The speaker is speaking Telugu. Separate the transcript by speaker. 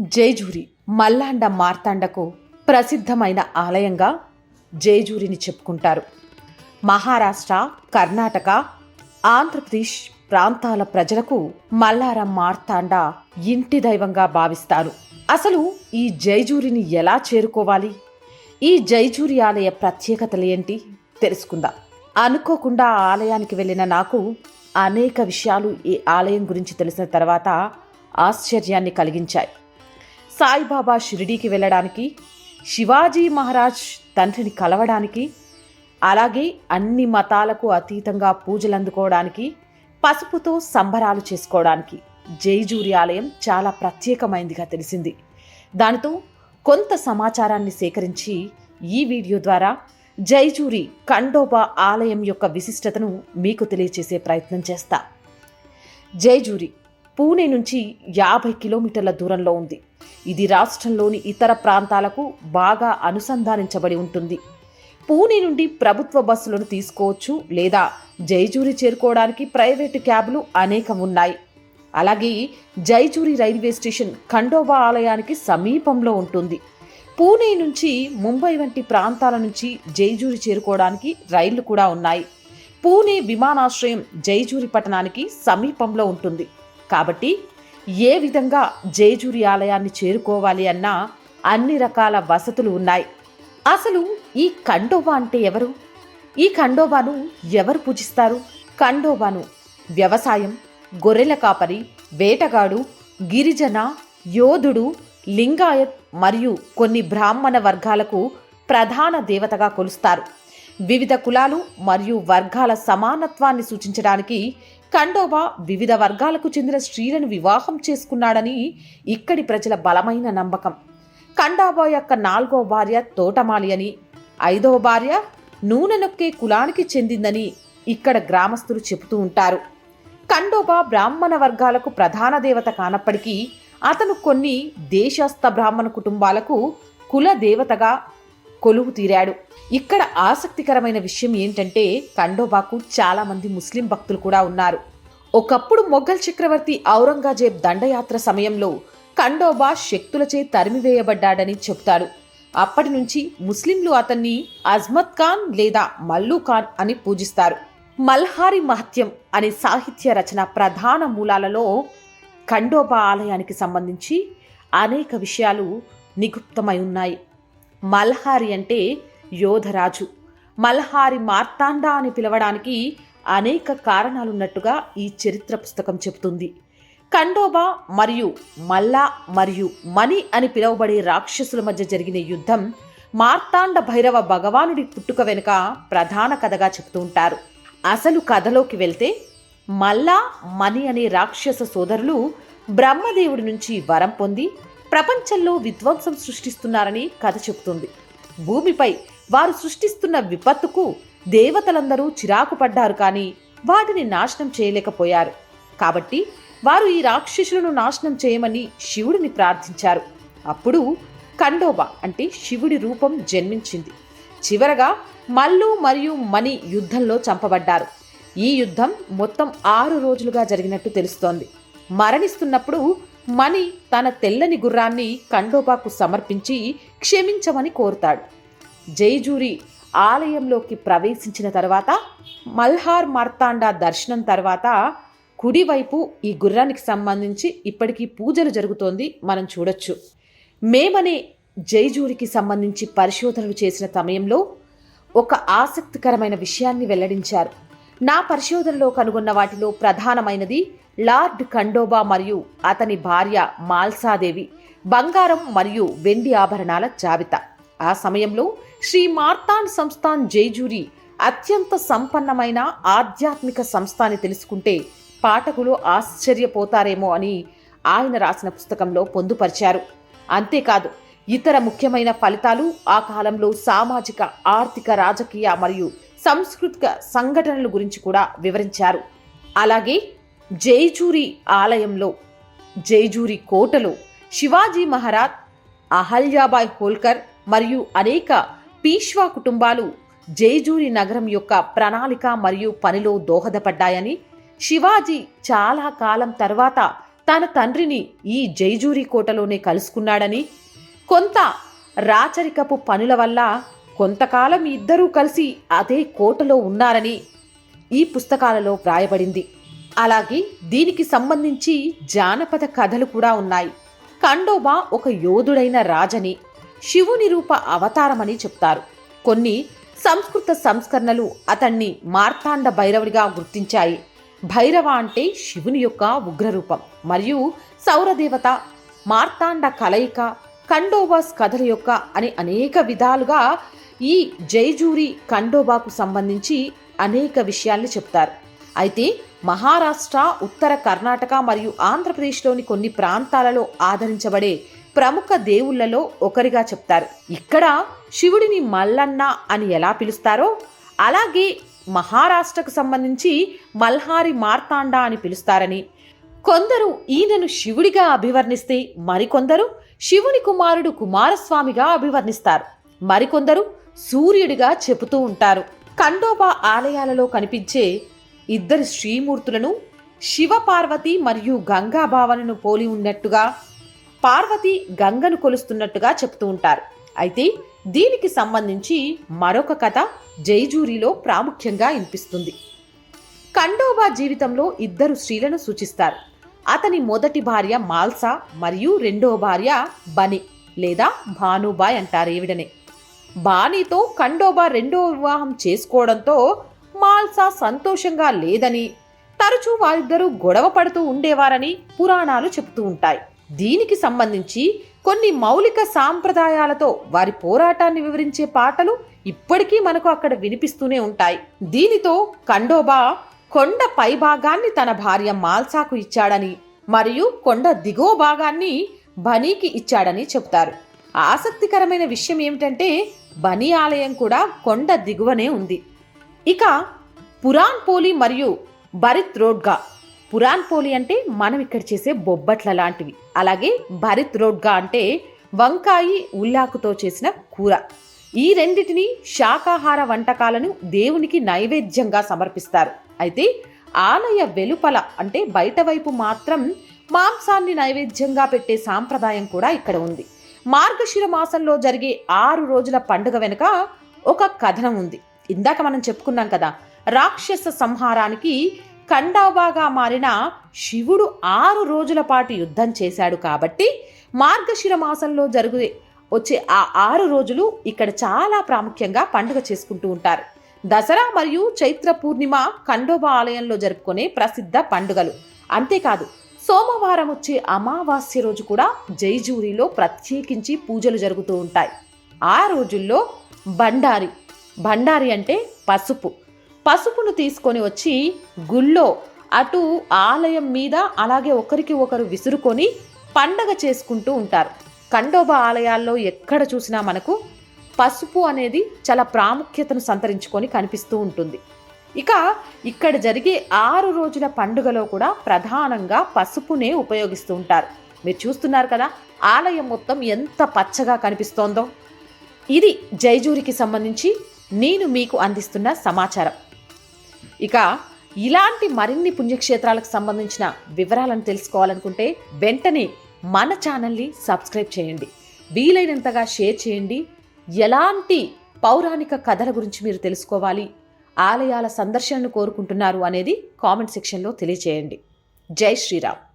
Speaker 1: జైజూరి మల్లాండ మార్తాండకు ప్రసిద్ధమైన ఆలయంగా జైజూరిని చెప్పుకుంటారు. మహారాష్ట్ర కర్ణాటక ఆంధ్రప్రదేశ్ ప్రాంతాల ప్రజలకు మల్లారం మార్తాండ ఇంటి దైవంగా భావిస్తారు. అసలు ఈ జైజూరిని ఎలా చేరుకోవాలి? ఈ జైజూరి ఆలయ ప్రత్యేకతలు ఏంటి? తెలుసుకుందాం. అనుకోకుండా ఆలయానికి వెళ్ళిన నాకు అనేక విషయాలు ఈ ఆలయం గురించి తెలిసిన తర్వాత ఆశ్చర్యాన్ని కలిగించాయి. సాయిబాబా షిరిడీకి వెళ్ళడానికి శివాజీ మహారాజ్ తండ్రిని కలవడానికి అలాగే అన్ని మతాలకు అతీతంగా పూజలు అందుకోవడానికి పసుపుతో సంబరాలు చేసుకోవడానికి జైజూరి ఆలయం చాలా ప్రత్యేకమైందిగా తెలిసింది. దానితో కొంత సమాచారాన్ని సేకరించి ఈ వీడియో ద్వారా జైజూరి ఖండోబా ఆలయం యొక్క విశిష్టతను మీకు తెలియచేసే ప్రయత్నం చేస్తా. జైజూరి పూణే నుంచి యాభై కిలోమీటర్ల దూరంలో ఉంది. ఇది రాష్ట్రంలోని ఇతర ప్రాంతాలకు బాగా అనుసంధానించబడి ఉంటుంది. పూణే నుండి ప్రభుత్వ బస్సులను తీసుకోవచ్చు లేదా జైజూరి చేరుకోవడానికి ప్రైవేటు క్యాబ్లు అనేకం ఉన్నాయి. అలాగే జైజూరి రైల్వే స్టేషన్ ఖండోబా ఆలయానికి సమీపంలో ఉంటుంది. పూణే నుంచి ముంబై వంటి ప్రాంతాల నుంచి జైజూరి చేరుకోవడానికి రైళ్ళు కూడా ఉన్నాయి. పూణే విమానాశ్రయం జైజూరి పట్టణానికి సమీపంలో ఉంటుంది. కాబట్టి ఏ విధంగా జైజూరి ఆలయాన్ని చేరుకోవాలి అన్నా అన్ని రకాల వసతులు ఉన్నాయి. అసలు ఈ ఖండోబా అంటే ఎవరు? ఈ ఖండోబాను ఎవరు పూజిస్తారు? ఖండోబాను వ్యవసాయం గొర్రెల కాపరి వేటగాడు గిరిజన యోధుడు లింగాయత్ మరియు కొన్ని బ్రాహ్మణ వర్గాలకు ప్రధాన దేవతగా కొలుస్తారు. వివిధ కులాలు మరియు వర్గాల సమానత్వాన్ని సూచించడానికి ఖండోబా వివిధ వర్గాలకు చెందిన స్త్రీలను వివాహం చేసుకున్నాడని ఇక్కడి ప్రజల బలమైన నమ్మకం. ఖండోబా యొక్క నాలుగో భార్య తోటమాలి అని ఐదవ భార్య నూనె నొక్కే కులానికి చెందిందని ఇక్కడ గ్రామస్తులు చెబుతూ ఉంటారు. ఖండోబా బ్రాహ్మణ వర్గాలకు ప్రధాన దేవత కానప్పటికీ అతను కొన్ని దేశస్థ బ్రాహ్మణ కుటుంబాలకు కుల దేవతగా కొలువు తీరాడు. ఇక్కడ ఆసక్తికరమైన విషయం ఏంటంటే ఖండోబాకు చాలామంది ముస్లిం భక్తులు కూడా ఉన్నారు. ఒకప్పుడు మొఘల్ చక్రవర్తి ఔరంగజేబ్ దండయాత్ర సమయంలో ఖండోబా శక్తులచే తరిమివేయబడ్డాడని చెప్తాడు అప్పటి నుంచి ముస్లింలు అతన్ని అజ్మత్ ఖాన్ లేదా మల్లు ఖాన్ అని పూజిస్తారు. మల్హారి మహత్యం అనే సాహిత్య రచన ప్రధాన మూలాలలో ఖండోబా ఆలయానికి సంబంధించి అనేక విషయాలు నిగుప్తమై ఉన్నాయి. మల్హారి అంటే యోధరాజు. మల్హారి మార్తాండ అని పిలవడానికి అనేక కారణాలున్నట్టుగా ఈ చరిత్ర పుస్తకం చెబుతుంది. ఖండోబా మరియు మల్లా మరియు మణి అని పిలువబడే రాక్షసుల మధ్య జరిగిన యుద్ధం మార్తాండ భైరవ భగవానుడి పుట్టుక వెనుక ప్రధాన కథగా చెబుతూ ఉంటారు. అసలు కథలోకి వెళ్తే మల్లా మణి అనే రాక్షస సోదరులు బ్రహ్మదేవుడి నుంచి వరం పొంది ప్రపంచంలో విధ్వంసం సృష్టిస్తున్నారని కథ చెబుతుంది. భూమిపై వారు సృష్టిస్తున్న విపత్తుకు దేవతలందరూ చిరాకు పడ్డారు కానీ వాటిని నాశనం చేయలేకపోయారు. కాబట్టి వారు ఈ రాక్షసులను నాశనం చేయమని శివుడిని ప్రార్థించారు. అప్పుడు కండోబ అంటే శివుడి రూపం జన్మించింది. చివరగా మల్లు మరియు మణి యుద్ధంలో చంపబడ్డారు. ఈ యుద్ధం మొత్తం ఆరు రోజులుగా జరిగినట్టు తెలుస్తోంది. మరణిస్తున్నప్పుడు మణి తన తెల్లని గుర్రాన్ని ఖండోబాకు సమర్పించి క్షమించమని కోరుతాడు. జైజూరి ఆలయంలోకి ప్రవేశించిన తర్వాత మల్హార్ మార్తాండా దర్శనం తర్వాత కుడివైపు ఈ గుర్రానికి సంబంధించి ఇప్పటికీ పూజలు జరుగుతోంది మనం చూడొచ్చు. మేమనే జైజూరికి సంబంధించి పరిశోధనలు చేసిన సమయంలో ఒక ఆసక్తికరమైన విషయాన్ని వెల్లడించారు. నా పరిశోధనలో కనుగొన్న వాటిలో ప్రధానమైనది లార్డ్ ఖండోబా మరియు అతని భార్య మాల్సాదేవి బంగారం మరియు వెండి ఆభరణాల జాబితా. ఆ సమయంలో శ్రీ మార్తాండ్ సంస్థాన్ జైజూరి అత్యంత సంపన్నమైన ఆధ్యాత్మిక సంస్థ అని తెలుసుకుంటే పాఠకులు ఆశ్చర్యపోతారేమో అని ఆయన రాసిన పుస్తకంలో పొందుపరిచారు. అంతేకాదు ఇతర ముఖ్యమైన ఫలితాలు ఆ కాలంలో సామాజిక ఆర్థిక రాజకీయ మరియు సాంస్కృతిక సంఘటనల గురించి కూడా వివరించారు. అలాగే జైజూరి ఆలయంలో జైజూరి కోటలో శివాజీ మహారాజ్ అహల్యాబాయ్ హోల్కర్ మరియు అనేక పీష్వా కుటుంబాలు జైజూరి నగరం యొక్క ప్రణాళిక మరియు పనిలో దోహదపడ్డాయని శివాజీ చాలా కాలం తర్వాత తన తండ్రిని ఈ జైజూరి కోటలోనే కలుసుకున్నాడని కొంత రాచరికపు పనుల వల్ల కొంతకాలం ఇద్దరూ కలిసి అదే కోటలో ఉన్నారని ఈ పుస్తకాలలో వ్రాయబడింది. అలాగే దీనికి సంబంధించి జానపద కథలు కూడా ఉన్నాయి. ఖండోబా ఒక యోధుడైన రాజని శివుని రూప అవతారమని చెప్తారు. కొన్ని సంస్కృత సంస్కరణలు అతన్ని మార్తాండ భైరవుడిగా గుర్తించాయి. భైరవ అంటే శివుని యొక్క ఉగ్రరూపం మరియు సౌరదేవత మార్తాండ కలయిక ఖండోబాస్ కథల యొక్క అని అనేక విధాలుగా ఈ జైజూరి ఖండోబాకు సంబంధించి అనేక విషయాల్ని చెప్తారు. అయితే మహారాష్ట్ర ఉత్తర కర్ణాటక మరియు ఆంధ్రప్రదేశ్లోని కొన్ని ప్రాంతాలలో ఆదరించబడే ప్రముఖ దేవుళ్ళలో ఒకరిగా చెప్తారు. ఇక్కడ శివుడిని మల్లన్న అని ఎలా పిలుస్తారో అలాగే మహారాష్ట్రకు సంబంధించి మల్హారి మార్తాండ అని పిలుస్తారని. కొందరు ఈయనను శివుడిగా అభివర్ణిస్తే మరికొందరు శివుని కుమారుడు కుమారస్వామిగా అభివర్ణిస్తారు. మరికొందరు సూర్యుడిగా చెబుతూ ఉంటారు. ఖండోబా ఆలయాలలో కనిపించే ఇద్దరు శ్రీమూర్తులను శివపార్వతి మరియు గంగా భావనను పోలి ఉన్నట్టుగా పార్వతి గంగను కొలుస్తున్నట్టుగా చెప్తూ ఉంటారు. అయితే దీనికి సంబంధించి మరొక కథ జైజూరిలో ప్రాముఖ్యంగా వినిపిస్తుంది. ఖండోబా జీవితంలో ఇద్దరు స్త్రీలను సూచిస్తారు. అతని మొదటి భార్య మాల్సా మరియు రెండో భార్య బని లేదా భానుబాయ్ అంటారు ఈవిడనే. బాణీతో ఖండోబా రెండో వివాహం చేసుకోవడంతో మాల్సా సంతోషంగా లేదని తరచూ వారిద్దరూ గొడవ పడుతూ ఉండేవారని పురాణాలు చెబుతూ ఉంటాయి. దీనికి సంబంధించి కొన్ని మౌలిక సాంప్రదాయాలతో వారి పోరాటాన్ని వివరించే పాటలు ఇప్పటికీ మనకు అక్కడ వినిపిస్తూనే ఉంటాయి. దీనితో ఖండోబా కొండ పైభాగాన్ని తన భార్య మాల్సాకు ఇచ్చాడని మరియు కొండ దిగువ భాగాన్ని బనీకి ఇచ్చాడని చెప్తారు ఆసక్తికరమైన విషయం ఏమిటంటే బనీ ఆలయం కూడా కొండ దిగువనే ఉంది. ఇక పురాన్ పోలి మరియు భరిత్ రోడ్గా. పురాన్ పోలి అంటే మనం ఇక్కడ చేసే బొబ్బట్ల లాంటివి. అలాగే భరిత్ రోడ్గా అంటే వంకాయి ఉల్లాకుతో చేసిన కూర. ఈ రెండిటిని శాకాహార వంటకాలను దేవునికి నైవేద్యంగా సమర్పిస్తారు. అయితే ఆలయ వెలుపల అంటే బయట వైపు మాత్రం మాంసాన్ని నైవేద్యంగా పెట్టే సాంప్రదాయం కూడా ఇక్కడ ఉంది. మార్గశిర మాసంలో జరిగే ఆరు రోజుల పండుగ వెనుక ఒక కథనం ఉంది. ఇందాక మనం చెప్పుకున్నాం కదా రాక్షస సంహారానికి కండాబాగా మారిన శివుడు ఆరు రోజుల పాటు యుద్ధం చేశాడు కాబట్టి మార్గశిర మాసంలో జరిగే వచ్చే ఆ ఆరు రోజులు ఇక్కడ చాలా ప్రాముఖ్యంగా పండుగ చేసుకుంటూ ఉంటారు. దసరా మరియు చైత్ర పూర్ణిమ ఖండోబా ఆలయంలో జరుపుకునే ప్రసిద్ధ పండుగలు. అంతేకాదు సోమవారం వచ్చే అమావాస్య రోజు కూడా జైజూరిలో ప్రత్యేకించి పూజలు జరుగుతూ ఉంటాయి. ఆ రోజుల్లో బండారి బండారి అంటే పసుపు. పసుపును తీసుకొని వచ్చి గుళ్ళో అటు ఆలయం మీద అలాగే ఒకరికి ఒకరు విసురుకొని పండగ చేసుకుంటూ ఉంటారు. ఖండోబా ఆలయాల్లో ఎక్కడ చూసినా మనకు పసుపు అనేది చాలా ప్రాముఖ్యతను సంతరించుకొని కనిపిస్తూ ఉంటుంది. ఇక ఇక్కడ జరిగే ఆరు రోజుల పండుగలో కూడా ప్రధానంగా పసుపునే ఉపయోగిస్తూ ఉంటారు. మీరు చూస్తున్నారు కదా ఆలయం మొత్తం ఎంత పచ్చగా కనిపిస్తోందో. ఇది జైజూరికి సంబంధించి నేను మీకు అందిస్తున్న సమాచారం. ఇక ఇలాంటి మరిన్ని పుణ్యక్షేత్రాలకు సంబంధించిన వివరాలను తెలుసుకోవాలనుకుంటే వెంటనే మన ఛానల్ని సబ్స్క్రైబ్ చేయండి. వీలైనంతగా షేర్ చేయండి. ఎలాంటి పౌరాణిక కథల గురించి మీరు తెలుసుకోవాలి ఆలయాల సందర్శనను కోరుకుంటున్నారు అనేది కామెంట్ సెక్షన్లో తెలియచేయండి. జై శ్రీరామ్.